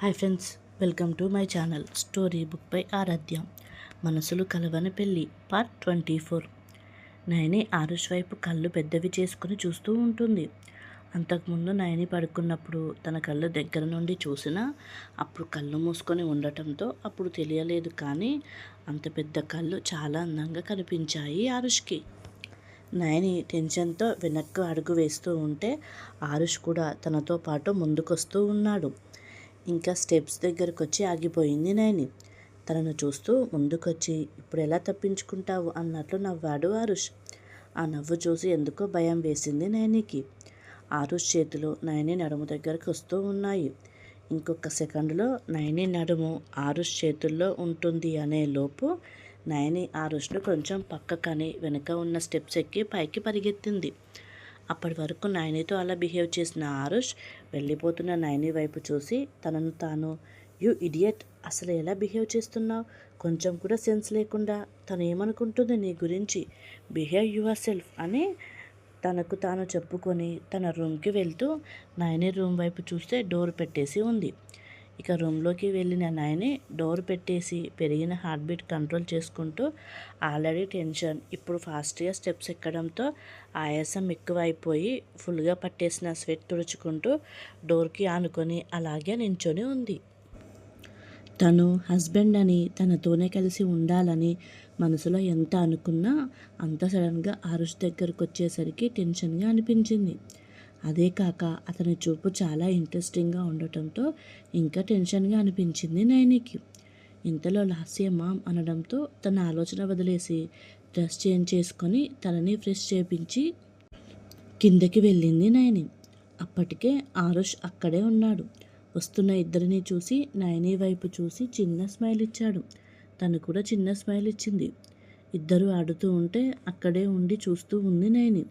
Hi friends welcome to my channel story book by Aradhya. మనసులు కలవని పెళ్ళి part twenty four. Nayani Arush వైపు కళ్ళు పెద్దవి చేసుకుని చూస్తూ ఉంటుంది. అంతకుముందు నయని పడుకున్నప్పుడు తన కళ్ళు దగ్గర నుండి చూసినా అప్పుడు కళ్ళు మూసుకొని ఉండటంతో అప్పుడు తెలియలేదు కానీ అంత పెద్ద కళ్ళు చాలా అందంగా కనిపించాయి ఆరుష్కి. నయని టెన్షన్తో వెనక్కు అడుగు వేస్తూ ఉంటే ఆరుష్ కూడా తనతో పాటు ముందుకొస్తూ ఉన్నాడు. ఇంకా స్టెప్స్ దగ్గరకు వచ్చి ఆగిపోయింది నయని తనను చూస్తూ ముందుకొచ్చి ఇప్పుడు ఎలా తప్పించుకుంటావు? అన్నట్లు నవ్వాడు ఆరుష్. ఆ నవ్వు చూసి ఎందుకో భయం వేసింది నయనికి ఆరుష్ చేతులు నయని నడుము దగ్గరకు వస్తూ ఉన్నాయి. ఇంకొక సెకండ్లో నయని నడుము ఆరుష్ చేతుల్లో ఉంటుంది అనే లోపు నయని ఆరుష్ను కొంచెం పక్కకని వెనుక ఉన్న స్టెప్స్ ఎక్కి పైకి పరిగెత్తింది. అప్పటి వరకు నయనితో అలా బిహేవ్ చేసిన ఆరుష్ వెళ్ళిపోతున్న నయని వైపు చూసి తనను తాను యు ఇడియట్ అసలు ఎలా బిహేవ్ చేస్తున్నావు? కొంచెం కూడా సెన్స్ లేకుండా తను ఏమనుకుంటుంది నీ గురించి? బిహేవ్ యువర్ సెల్ఫ్ అని తనకు తాను చెప్పుకొని తన రూమ్కి వెళ్తూ నయని రూమ్ వైపు చూస్తే డోర్ పెట్టేసి ఉంది. ఇక రూమ్లోకి వెళ్ళిన నాయని డోర్ పెట్టేసి పెరిగిన హార్ట్ బీట్ కంట్రోల్ చేసుకుంటూ ఆల్రెడీ టెన్షన్ ఇప్పుడు ఫాస్ట్గా స్టెప్స్ ఎక్కడంతో ఆయాసం ఎక్కువైపోయి ఫుల్గా పట్టేసిన స్వెట్ తుడుచుకుంటూ డోర్కి ఆనుకొని అలాగే నించొని ఉంది. తను హస్బెండ్ అని తనతోనే కలిసి ఉండాలని మనసులో ఎంత అనుకున్నా అంత సడన్గా ఆరుష్ దగ్గరకు వచ్చేసరికి టెన్షన్గా అనిపించింది. అదే కాక అతని చూపు చాలా ఇంట్రెస్టింగ్గా ఉండటంతో ఇంకా టెన్షన్గా అనిపించింది నయనికి ఇంతలో లాస్య మామ్ అనడంతో తన ఆలోచన వదిలేసి డ్రెస్ చేంజ్ చేసుకొని తనని ఫ్రెష్ చేపించి కిందకి వెళ్ళింది నయని అప్పటికే ఆరుష్ అక్కడే ఉన్నాడు. వస్తున్న ఇద్దరిని చూసి నయని వైపు చూసి చిన్న స్మైల్ ఇచ్చాడు. తను కూడా చిన్న స్మైల్ ఇచ్చింది. ఇద్దరు ఆడుతూ ఉంటే అక్కడే ఉండి చూస్తూ ఉంది నయని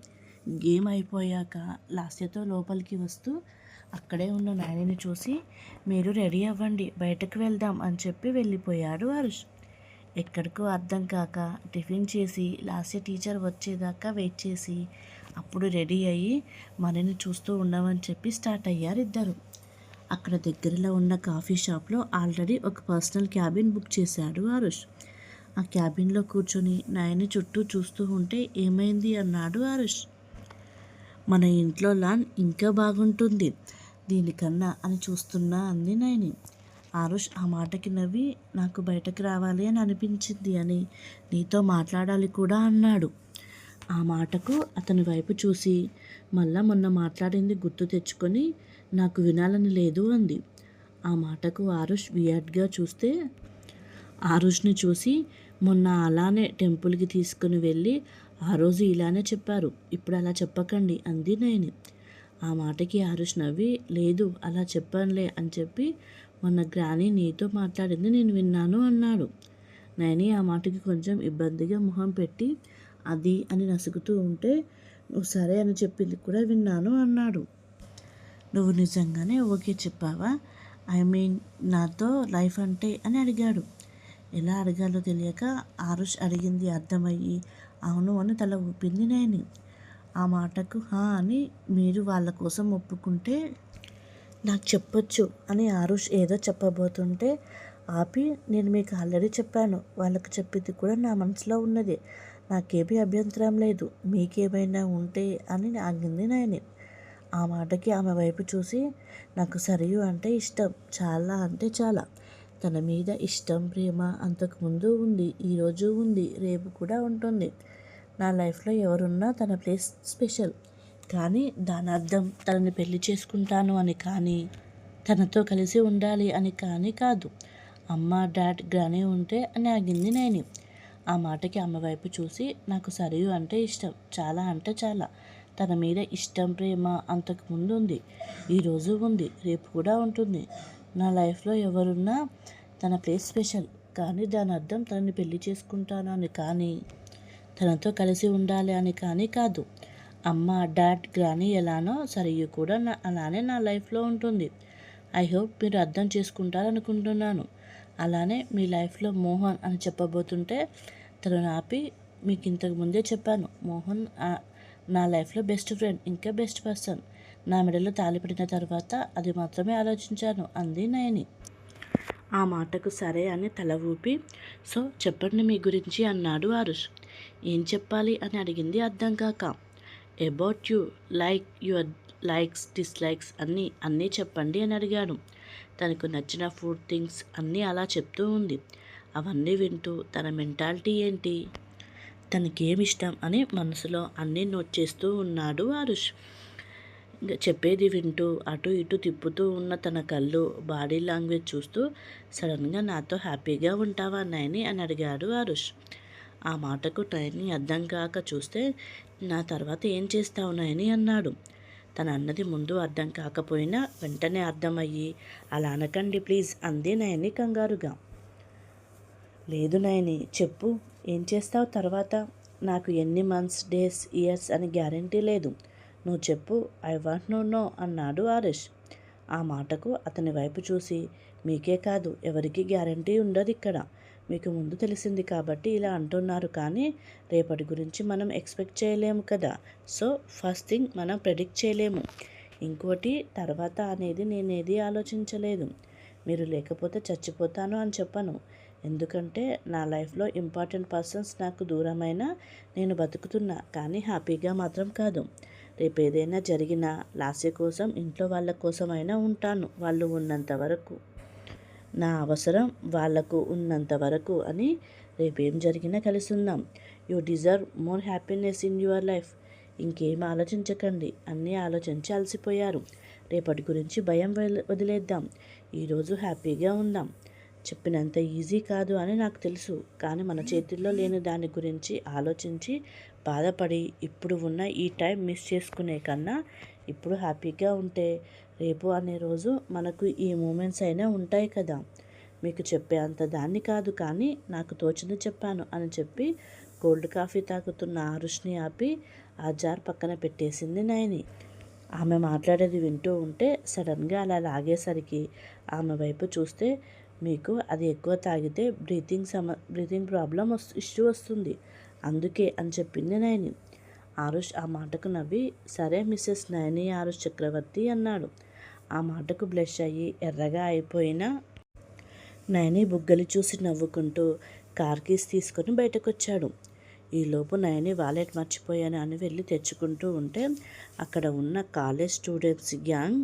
గేమ్ అయిపోయాక లాస్యతో లోపలికి వస్తూ అక్కడే ఉన్న నాయని చూసి మీరు రెడీ అవ్వండి బయటకు వెళ్దాం అని చెప్పి వెళ్ళిపోయాడు హర్ష్. ఎక్కడికో అర్థం కాక టిఫిన్ చేసి లాస్య టీచర్ వచ్చేదాకా వెయిట్ చేసి అప్పుడు రెడీ అయ్యి మనని చూస్తూ ఉండమని చెప్పి స్టార్ట్ అయ్యారు ఇద్దరు. అక్కడ దగ్గరలో ఉన్న కాఫీ షాప్లో ఆల్రెడీ ఒక పర్సనల్ క్యాబిన్ బుక్ చేశాడు హరుష్. ఆ క్యాబిన్లో కూర్చొని నాయని చుట్టూ చూస్తూ ఉంటే ఏమైంది? అన్నాడు హరుష్. మన ఇంట్లో లాన్ ఇంకా బాగుంటుంది. దీనికన్నా అని చూస్తున్నా అంది నయని. ఆరుష్ ఆ మాటకి నవ్వి నాకు బయటకు రావాలి అని అనిపించింది అని నీతో మాట్లాడాలి కూడా అన్నాడు. ఆ మాటకు అతని వైపు చూసి మళ్ళా మొన్న మాట్లాడింది గుర్తు తెచ్చుకొని నాకు వినాలని లేదు అంది. ఆ మాటకు ఆరుష్ వియాడ్గా చూస్తే ఆరుష్ని చూసి మొన్న అలానే టెంపుల్కి తీసుకుని వెళ్ళి ఆ రోజు ఇలానే చెప్పారు. ఇప్పుడు అలా చెప్పకండి అంది నయని. ఆ మాటకి ఆరుష్ నవ్వి లేదు అలా చెప్పనులే అని చెప్పి మొన్న గ్రాని నీతో మాట్లాడింది నేను విన్నాను అన్నాడు. నయని ఆ మాటకి కొంచెం ఇబ్బందిగా మొహం పెట్టి అది అని నసుగుతూ ఉంటే నువ్వు సరే అని చెప్పింది కూడా విన్నాను అన్నాడు. నువ్వు నిజంగానే ఓకే చెప్పావా? ఐ మీన్ నాతో లైఫ్ అంటే అని అడిగాడు. ఎలా అడగాలో తెలియక ఆరుష్ అడిగింది అర్థమయ్యి అవును అని తల ఊపింది నేను. ఆ మాటకు హా అని మీరు వాళ్ళ కోసం ఒప్పుకుంటే నాకు చెప్పొచ్చు అని ఆరుష్ ఏదో చెప్పబోతుంటే ఆపి నేను మీకు ఆల్రెడీ చెప్పాను. వాళ్ళకు చెప్పింది కూడా నా మనసులో ఉన్నది. నాకేమీ అభ్యంతరం లేదు. మీకేమైనా ఉంటే అని ఆగింది నాయని ఆ మాటకి ఆమె వైపు చూసి నాకు సరియు అంటే ఇష్టం. చాలా అంటే చాలా. తన మీద ఇష్టం ప్రేమ అంతకుముందు ఉంది ఈరోజు ఉంది రేపు కూడా ఉంటుంది. నా లైఫ్లో ఎవరున్నా తన ప్లేస్ స్పెషల్. కానీ దాని అర్థం తనని పెళ్ళి చేసుకుంటాను అని కానీ తనతో కలిసి ఉండాలి అని కానీ కాదు. అమ్మ డాడ్ గ్రానే ఉంటే అని ఆగింది నేను. ఆ మాటకి అమ్మ వైపు చూసి నాకు సరియు అంటే ఇష్టం చాలా అంటే చాలా. తన మీద ఇష్టం ప్రేమ అంతకుముందు ఉంది ఈరోజు ఉంది రేపు కూడా ఉంటుంది. నా లైఫ్లో ఎవరున్నా తన ప్లేస్ స్పెషల్ కానీ దాని అర్థం తనని పెళ్ళి చేసుకుంటాను అని కానీ తనతో కలిసి ఉండాలి అని కానీ కాదు. అమ్మ డాడ్ గ్రానీ ఎలానో సరియు కూడా నా అలానే నా లైఫ్లో ఉంటుంది. ఐ హోప్ మీరు అర్థం చేసుకుంటారనుకుంటున్నాను. అలానే మీ లైఫ్లో మోహన్ అని చెప్పబోతుంటే తను ఆపి మీకు ఇంతకు ముందే చెప్పాను. మోహన్ నా లైఫ్లో బెస్ట్ ఫ్రెండ్ ఇంకా బెస్ట్ పర్సన్. నా మెడలో తాలిపడిన తర్వాత అది మాత్రమే ఆలోచించాను అంది నయని. ఆ మాటకు సరే అని తల ఊపి సో చెప్పండి మీ గురించి అన్నాడు ఆరుష్. ఏం చెప్పాలి? అని అడిగింది అర్థం కాక. About you like your likes dislikes అన్నీ అన్నీ చెప్పండి అని అడిగాడు. తనకు నచ్చిన ఫుడ్ థింగ్స్ అన్నీ అలా చెప్తూ ఉంది. అవన్నీ వింటూ తన మెంటాలిటీ ఏంటి? తనకేమిష్టం అని మనసులో అన్నీ నోట్ చేస్తూ ఉన్నాడు ఆరుష్. చెప్పేది వింటూ అటు ఇటు తిప్పుతూ ఉన్న తన కళ్ళు బాడీ లాంగ్వేజ్ చూస్తూ సడన్గా నాతో హ్యాపీగా ఉంటావా నయని అని అడిగాడు అరుష్ ఆ మాటకు నయని అర్థం కాక చూస్తే నా తర్వాత ఏం చేస్తావు నయని? అన్నాడు. తన అన్నది ముందు అర్థం కాకపోయినా వెంటనే అర్థమయ్యి అలా అనకండి ప్లీజ్ అంది నయని కంగారుగా. లేదు నయని చెప్పు ఏం చేస్తావు తర్వాత? నాకు ఎన్ని మంత్స్ డేస్ ఇయర్స్ అని గ్యారంటీ లేదు. నువ్వు చెప్పు ఐ వాంట్ నో నో అన్నాడు ఆరిష్. ఆ మాటకు అతని వైపు చూసి మీకే కాదు ఎవరికి గ్యారంటీ ఉండదు ఇక్కడ మీకు ముందు తెలిసింది కాబట్టి ఇలా అంటున్నారు కానీ రేపటి గురించి మనం ఎక్స్పెక్ట్ చేయలేము కదా. సో ఫస్ట్ థింగ్ మనం ప్రెడిక్ట్ చేయలేము. ఇంకోటి తర్వాత అనేది నేనేది ఆలోచించలేదు. మీరు లేకపోతే చచ్చిపోతాను అని చెప్పను. ఎందుకంటే నా లైఫ్లో ఇంపార్టెంట్ పర్సన్స్ నాకు దూరమైన నేను బతుకుతున్నా కానీ హ్యాపీగా మాత్రం కాదు. రేపు ఏదైనా జరిగినా లాస్య కోసం ఇంట్లో వాళ్ళ కోసమైనా ఉంటాను వాళ్ళు ఉన్నంత వరకు. నా అవసరం వాళ్ళకు ఉన్నంత వరకు అని రేపేం జరిగినా కలిసి ఉందాం you deserve more happiness in your life. ఇంకేం ఆలోచించకండి అన్నీ ఆలోచించి అలసిపోయారు. రేపటి గురించి భయం వదిలేద్దాం. ఈరోజు హ్యాపీగా ఉందాం. చెప్పినంత ఈజీ కాదు అని నాకు తెలుసు కానీ మన చేతుల్లో లేని దాని గురించి ఆలోచించి బాధపడి ఇప్పుడు ఉన్న ఈ టైం మిస్ చేసుకునే కన్నా ఇప్పుడు హ్యాపీగా ఉంటే రేపు అనే రోజు మనకు ఈ మూమెంట్స్ అయినా ఉంటాయి కదా. మీకు చెప్పే అంత దాన్ని కాదు కానీ నాకు తోచింది చెప్పాను అని చెప్పి కోల్డ్ కాఫీ తాగుతున్న ఆరుష్ని ఆపి ఆ జార్ పక్కన పెట్టేసింది నయని. ఆమె మాట్లాడేది వింటూ ఉంటే సడన్గా అలా లాగేసరికి ఆమె వైపు చూస్తే మీకు అది ఎక్కువ తాగితే బ్రీతింగ్ సమ బ్రీతింగ్ ప్రాబ్లం ఇష్యూ వస్తుంది. అందుకే అని చెప్పింది నయని. ఆరుష్ ఆ మాటకు నవ్వి సరే మిస్సెస్ నయని ఆరుష్ చక్రవర్తి అన్నాడు. ఆ మాటకు బ్లష్ అయ్యి ఎర్రగా అయిపోయిన నయని బుగ్గలు చూసి నవ్వుకుంటూ కార్ కీస్ తీసుకొని బయటకొచ్చాడు. ఈలోపు నయని వాలెట్ మర్చిపోయాను అని వెళ్ళి తెచ్చుకుంటూ ఉంటే అక్కడ ఉన్న కాలేజ్ స్టూడెంట్స్ గ్యాంగ్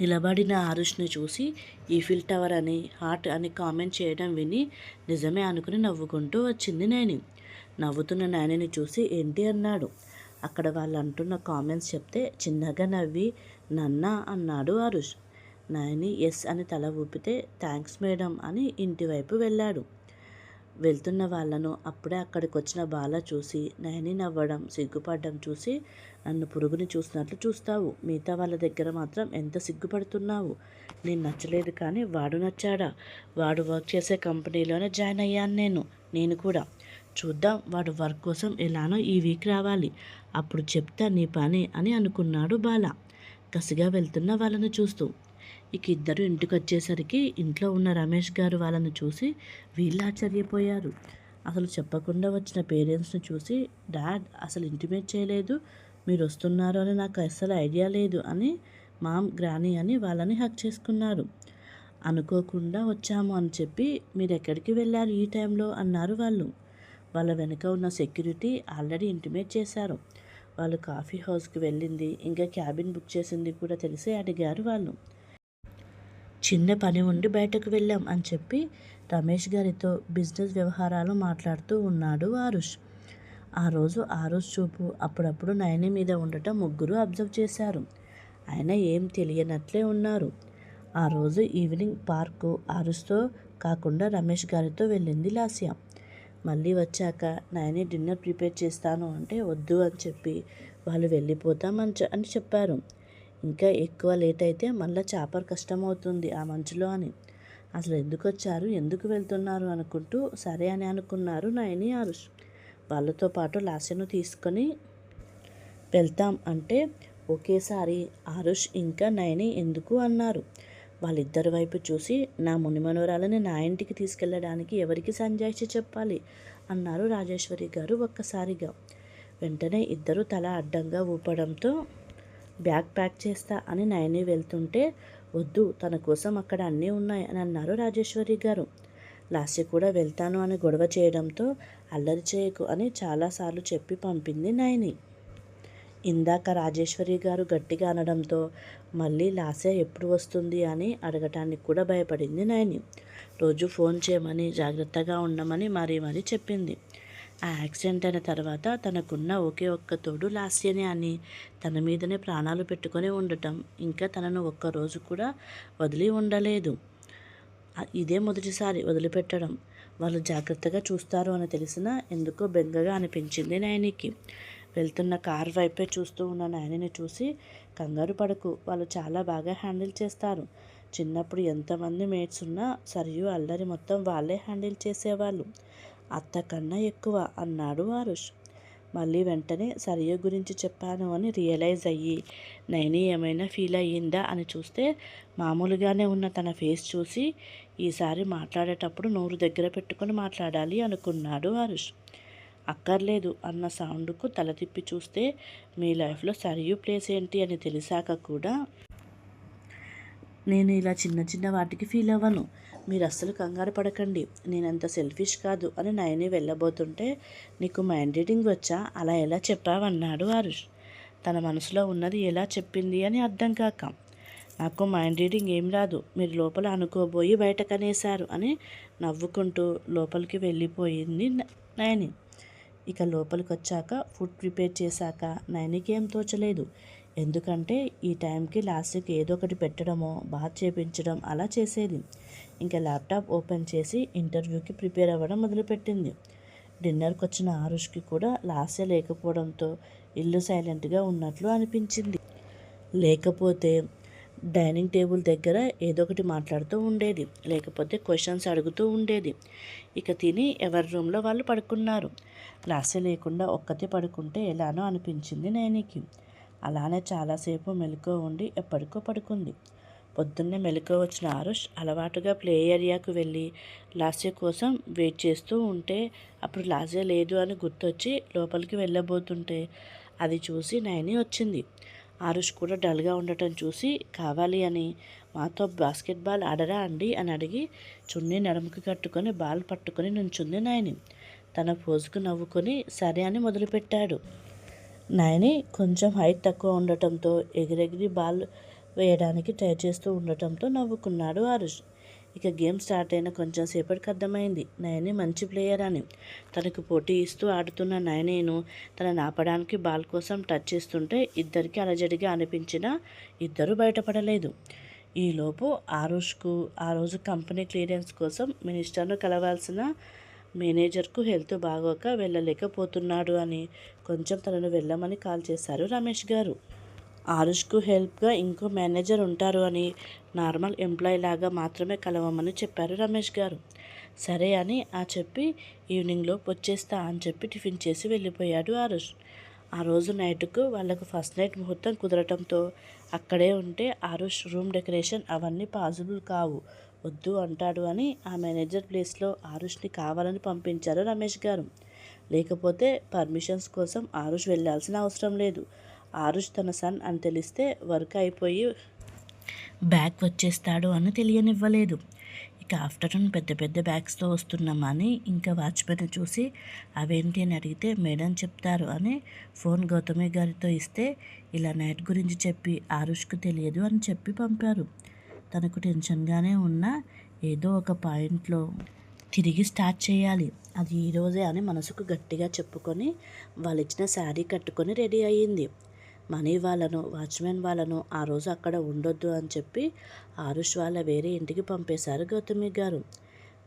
నిలబడిన ఆరుష్ని చూసి ఈఫిల్ టవర్ అని హార్ట్ అని కామెంట్ చేయడం విని నిజమే అనుకుని నవ్వుకుంటూ వచ్చింది నైని నవ్వుతున్న నాయనని చూసి ఏంటి అన్నాడు. అక్కడ వాళ్ళు అంటున్న కామెంట్స్ చెప్తే చిన్నగా నవ్వి నన్నా అన్నాడు అరుష్ నాయని ఎస్ అని తల ఊపితే థ్యాంక్స్ మేడం అని ఇంటివైపు వెళ్ళాడు. వెళ్తున్న వాళ్ళను అప్పుడే అక్కడికి వచ్చిన బాల చూసి నయని నవ్వడం సిగ్గుపడడం చూసి నన్ను పురుగుని చూసినట్లు చూస్తావు. మిగతా వాళ్ళ దగ్గర మాత్రం ఎంత సిగ్గుపడుతున్నావు? నేను నచ్చలేదు కానీ వాడు నచ్చాడా? వాడు వర్క్ చేసే కంపెనీలోనే జాయిన్ అయ్యాను నేను నేను కూడా. చూద్దాం వాడు వర్క్ కోసం ఎలానో ఈ వీక్ రావాలి. అప్పుడు చెప్తా నీ పని అని అనుకున్నాడు బాల. కసిగా వెళ్తున్న వాళ్ళను చూస్తూ. ఇక ఇద్దరు ఇంటికి వచ్చేసరికి ఇంట్లో ఉన్న రమేష్ గారు వాళ్ళని చూసి వీళ్ళు ఆశ్చర్యపోయారు. అసలు చెప్పకుండా వచ్చిన పేరెంట్స్ని చూసి డాడ్ అసలు ఇంటిమేట్ చేయలేదు. మీరు వస్తున్నారు అని నాకు అస్సలు ఐడియా లేదు అని మామ్ గ్రానీ అని వాళ్ళని హక్ చేసుకున్నారు. అనుకోకుండా వచ్చాము అని చెప్పి మీరు ఎక్కడికి వెళ్ళారు ఈ టైంలో? అన్నారు వాళ్ళు. వాళ్ళ వెనుక ఉన్న సెక్యూరిటీ ఆల్రెడీ ఇంటిమేట్ చేశారు. వాళ్ళు కాఫీ హౌస్కి వెళ్ళింది ఇంకా క్యాబిన్ బుక్ చేసింది కూడా తెలిసి అడిగారు వాళ్ళు. చిన్న పని ఉండి బయటకు వెళ్ళాం అని చెప్పి రమేష్ గారితో బిజినెస్ వ్యవహారాలు మాట్లాడుతూ ఉన్నాడు ఆరుష్. ఆ రోజు ఆరుష్ చూపు అప్పుడప్పుడు నయని మీద ఉండటం ముగ్గురు అబ్జర్వ్ చేశారు. ఆయన ఏం తెలియనట్లే ఉన్నారు. ఆ రోజు ఈవినింగ్ పార్కు ఆరుష్తో కాకుండా రమేష్ గారితో వెళ్ళింది లాస్య. మళ్ళీ వచ్చాక నయని డిన్నర్ ప్రిపేర్ చేస్తాను అంటే వద్దు అని చెప్పి వాళ్ళు వెళ్ళిపోతామని అని చెప్పారు. ఇంకా ఎక్కువ లేట్ అయితే మళ్ళీ చాపర్ కష్టమవుతుంది ఆ మంచులో అని. అసలు ఎందుకు వచ్చారు? ఎందుకు వెళ్తున్నారు? అనుకుంటూ సరే అని అనుకున్నారు నయని ఆరుష్. వాళ్ళతో పాటు లాస్యను తీసుకొని వెళ్తాం అంటే ఒకేసారి ఆరుష్ ఇంకా నయని ఎందుకు అన్నారు. వాళ్ళిద్దరి వైపు చూసి నా మునిమనోరాలని నా ఇంటికి తీసుకెళ్ళడానికి ఎవరికి సంజాయిషి చెప్పాలి? అన్నారు రాజేశ్వరి గారు ఒక్కసారిగా. వెంటనే ఇద్దరు తల అడ్డంగా ఊపడంతో బ్యాగ్ ప్యాక్ చేస్తా అని నయని వెళ్తుంటే వద్దు తన కోసం అక్కడ అన్నీ ఉన్నాయి అని అన్నారు రాజేశ్వరి గారు. లాస్య కూడా వెళ్తాను అని గొడవ చేయడంతో అల్లరి చేయకు అని చాలాసార్లు చెప్పి పంపింది నయని. ఇందాక రాజేశ్వరి గారు గట్టిగా అనడంతో మళ్ళీ లాస్య ఎప్పుడు వస్తుంది అని అడగటానికి కూడా భయపడింది నయని. రోజు ఫోన్ చేయమని జాగ్రత్తగా ఉండమని మరీ మరీ చెప్పింది. ఆ యాక్సిడెంట్ అయిన తర్వాత తనకున్న ఒకే ఒక్క తోడు లాస్యనే అని తన మీదనే ప్రాణాలు పెట్టుకొని ఉండటం. ఇంకా తనను ఒక్కరోజు కూడా వదిలి ఉండలేదు. ఇదే మొదటిసారి వదిలిపెట్టడం. వాళ్ళు జాగ్రత్తగా చూస్తారు అని తెలిసినా ఎందుకో బెంగగా అనిపించింది నయనికి. వెళ్తున్న కార్ వైపే చూస్తూ ఉన్న నాయనని చూసి కంగారు పడకు వాళ్ళు చాలా బాగా హ్యాండిల్ చేస్తారు. చిన్నప్పుడు ఎంతమంది మేట్స్ ఉన్నా సరియు అల్లరి మొత్తం వాళ్ళే హ్యాండిల్ చేసేవాళ్ళు. అత్త కన్నా ఎక్కువ అన్నాడు ఆరుష్. మళ్ళీ వెంటనే సరియు గురించి చెప్పాను అని రియలైజ్ అయ్యి నైని ఏమైనా ఫీల్ అయ్యిందా? అని చూస్తే మామూలుగానే ఉన్న తన ఫేస్ చూసి ఈసారి మాట్లాడేటప్పుడు నోరు దగ్గర పెట్టుకొని మాట్లాడాలి అనుకున్నాడు హరుష్ అక్కర్లేదు అన్న సౌండ్కు తల తిప్పి చూస్తే మీ లైఫ్లో సరియు ప్లేస్ ఏంటి అని తెలిసాక కూడా నేను ఇలా చిన్న చిన్న వాటికి ఫీల్ అవ్వను. మీరు అస్సలు కంగారు పడకండి. నేనంత సెల్ఫిష్ కాదు అని నయని వెళ్ళబోతుంటే నీకు మైండ్ రీడింగ్ వచ్చా? అలా ఎలా చెప్పావన్నాడు హరుష్ తన మనసులో ఉన్నది ఎలా చెప్పింది అని అర్థం కాక నాకు మైండ్ రీడింగ్ ఏం రాదు. మీరు లోపల అనుకోబోయి బయట కనేశారు అని నవ్వుకుంటూ లోపలికి వెళ్ళిపోయింది నయని. ఇక లోపలికి వచ్చాక ఫుడ్ ప్రిపేర్ చేశాక నయనికి ఏం తోచలేదు. ఎందుకంటే ఈ టైంకి లాస్ట్కి ఏదో ఒకటి పెట్టడమో బాత్ చేపించడం అలా చేసేది. ఇంకా ల్యాప్టాప్ ఓపెన్ చేసి ఇంటర్వ్యూకి ప్రిపేర్ అవ్వడం మొదలుపెట్టింది. డిన్నర్కి వచ్చిన ఆరుష్కి కూడా లాస్య లేకపోవడంతో ఇల్లు సైలెంట్గా ఉన్నట్లు అనిపించింది. లేకపోతే డైనింగ్ టేబుల్ దగ్గర ఏదో ఒకటి మాట్లాడుతూ ఉండేది. లేకపోతే క్వశ్చన్స్ అడుగుతూ ఉండేది. ఇక తిని ఎవరి రూమ్లో వాళ్ళు పడుకున్నారు. లాస్య లేకుండా ఒక్కతే పడుకుంటే ఎలానో అనిపించింది నేనికి అలానే చాలాసేపు మెలకువ ఉండి ఎప్పటికో పడుకుంది. పొద్దున్నే మెలకువ వచ్చిన ఆరుష్ అలవాటుగా ప్లే ఏరియాకు వెళ్ళి లాస్య కోసం వెయిట్ చేస్తూ ఉంటే అప్పుడు లాస్య లేదు అని గుర్తొచ్చి లోపలికి వెళ్ళబోతుంటే అది చూసి నయని వచ్చింది. ఆరుష్ కూడా డల్గా ఉండటం చూసి కావాలి అని మాతో బాస్కెట్బాల్ ఆడరా అండి అని అడిగి చున్నీ నడుముకి కట్టుకొని బాల్ పట్టుకొని నుంచుంది నాయని. తన పోజుకు నవ్వుకొని సరే అని మొదలుపెట్టాడు. నాయని కొంచెం హైట్ తక్కువ ఉండటంతో ఎగిరెగిరి బాల్ వేయడానికి ట్రై చేస్తూ ఉండటంతో నవ్వుకున్నాడు ఆరుష్. ఇక గేమ్ స్టార్ట్ అయిన కొంచెం సేపటికి అర్థమైంది. నయని మంచి ప్లేయర్ అని. తనకు పోటీ ఇస్తూ ఆడుతున్న నయనేను తనను ఆపడానికి బాల్ కోసం టచ్ చేస్తుంటే ఇద్దరికి అలజడిగా అనిపించినా ఇద్దరు బయటపడలేదు. ఈలోపు ఆరుష్కు ఆ రోజు కంపెనీ క్లియరెన్స్ కోసం మినిస్టర్ను కలవాల్సిన మేనేజర్కు హెల్త్ బాగోక వెళ్ళలేకపోతున్నాడు అని కొంచెం తనను వెళ్ళమని కాల్ చేశారు రమేష్ గారు. ఆరుష్కు హెల్ప్గా ఇంకో మేనేజర్ ఉంటారు అని నార్మల్ ఎంప్లాయీ లాగా మాత్రమే కలవమని చెప్పారు రమేష్ గారు. సరే అని ఆ చెప్పి ఈవినింగ్లో వచ్చేస్తా అని చెప్పి టిఫిన్ చేసి వెళ్ళిపోయాడు ఆరుష్. ఆ రోజు నైట్కు వాళ్ళకు ఫస్ట్ నైట్ ముహూర్తం కుదరటంతో అక్కడే ఉంటే ఆరుష్ రూమ్ డెకరేషన్ అవన్నీ పాసిబుల్ కావు వద్దు అంటాడు అని ఆ మేనేజర్ ప్లేస్లో ఆరుష్ని కావాలని పంపించారు రమేష్ గారు. లేకపోతే పర్మిషన్స్ కోసం ఆరుష్ వెళ్ళాల్సిన అవసరం లేదు. ఆరుష్ తన సన్ అని తెలిస్తే వర్క్ అయిపోయి బ్యాగ్ వచ్చేస్తాడు అని తెలియనివ్వలేదు. ఇక ఆఫ్టర్నూన్ పెద్ద పెద్ద బ్యాగ్స్తో వస్తున్నామని ఇంకా వాచ్మెన్ చూసి అవేంటి? అని అడిగితే మేడం చెప్తారు అని ఫోన్ గౌతమి గారితో ఇస్తే ఇలా నైట్ గురించి చెప్పి ఆరుష్కు తెలియదు అని చెప్పి పంపారు. తనకు టెన్షన్గానే ఉన్న ఏదో ఒక పాయింట్లో తిరిగి స్టార్ట్ చేయాలి. అది ఈరోజే అని మనసుకు గట్టిగా చెప్పుకొని వాళ్ళు ఇచ్చిన శారీ కట్టుకొని రెడీ అయ్యింది. మనీ వాళ్ళను వాచ్మెన్ వాళ్ళను ఆ రోజు అక్కడ ఉండొద్దు అని చెప్పి ఆరుష్ వాళ్ళ వేరే ఇంటికి పంపేశారు గౌతమి గారు.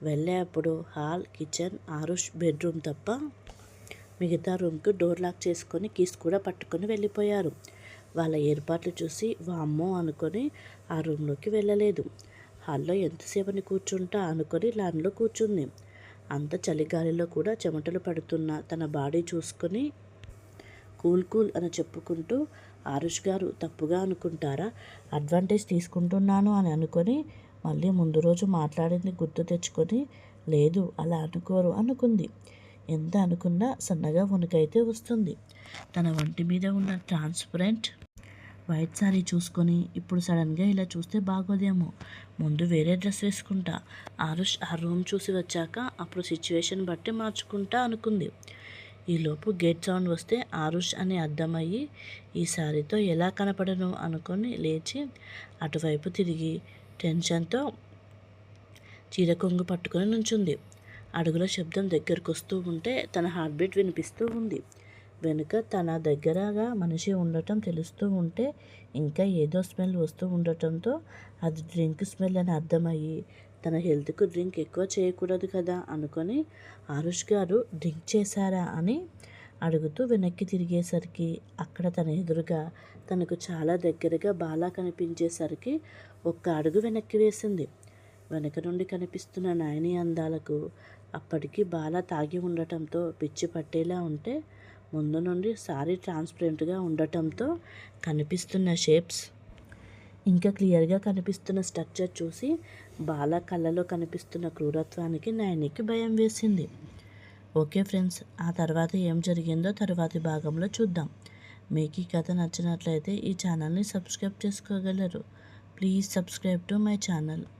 వెళ్ళేప్పుడు హాల్ కిచెన్ ఆరుష్ బెడ్రూమ్ తప్ప మిగతా రూమ్కి డోర్ లాక్ చేసుకొని కీస్ కూడా పట్టుకొని వెళ్ళిపోయారు. వాళ్ళ ఏర్పాట్లు చూసి వామ్మో అనుకొని ఆ రూమ్లోకి వెళ్ళలేదు. హాల్లో ఎంతసేపని కూర్చుంటా అనుకొని లాన్లో కూర్చుంది. అంత చలిగాలిలో కూడా చెమటలు పడుతున్న తన బాడీ చూసుకొని కూల్ కూల్ అని చెప్పుకుంటూ ఆరుష్ గారు తప్పుగా అనుకుంటారా? అడ్వాంటేజ్ తీసుకుంటున్నాను అని అనుకొని మళ్ళీ ముందు రోజు మాట్లాడింది గుర్తు తెచ్చుకొని లేదు అలా అనుకోరు అనుకుంది. ఎంత అనుకున్నా సన్నగా వణుకైతే వస్తుంది. తన వంటి మీద ఉన్న ట్రాన్స్పరెంట్ వైట్ సారీ చూసుకొని ఇప్పుడు సడన్గా ఇలా చూస్తే బాగోదేమో. ముందు వేరే డ్రెస్ వేసుకుంటా. ఆరుష్ ఆ రూమ్ చూసి వచ్చాక అప్పుడు సిచ్యువేషన్ బట్టి మార్చుకుంటా అనుకుంది. ఈలోపు గేట్ సౌండ్ వస్తే ఆరుష్ అని అర్థమయ్యి ఈ సారీతో ఎలా కనపడను అనుకొని లేచి అటువైపు తిరిగి టెన్షన్తో చీర కొంగు పట్టుకొని నుంచుంది. అడుగుల శబ్దం దగ్గరకు వస్తూ ఉంటే తన హార్ట్ బీట్ వినిపిస్తూ ఉంది. వెనుక తన దగ్గరగా మనిషి ఉండటం తెలుస్తూ ఉంటే ఇంకా ఏదో స్మెల్ వస్తూ ఉండటంతో అది డ్రింక్ స్మెల్ అని అర్థమయ్యి తన హెల్త్కు డ్రింక్ ఎక్కువ చేయకూడదు కదా అనుకొని ఆరుష్ గారు డ్రింక్ చేశారా అని అడుగుతూ వెనక్కి తిరిగేసరికి అక్కడ తన ఎదురుగా తనకు చాలా దగ్గరగా బాలా కనిపించేసరికి ఒక్క అడుగు వెనక్కి వేసింది. వెనక నుండి కనిపిస్తున్న నాయని అందాలకు అప్పటికి బాలా తాగి ఉండటంతో పిచ్చి పట్టేలా ఉంటే ముందు నుండి సారీ ట్రాన్స్పరెంట్గా ఉండటంతో కనిపిస్తున్న షేప్స్ ఇంకా క్లియర్గా కనిపిస్తున్న స్ట్రక్చర్ చూసి బాల కళ్ళలో కనిపిస్తున్న క్రూరత్వానికి నయనికి భయం వేసింది. ఓకే ఫ్రెండ్స్ ఆ తర్వాత ఏం జరిగిందో తర్వాతి భాగంలో చూద్దాం. మీకు ఈ కథ నచ్చినట్లయితే ఈ ఛానల్ని సబ్స్క్రైబ్ చేసుకోగలరు. Please subscribe to my channel.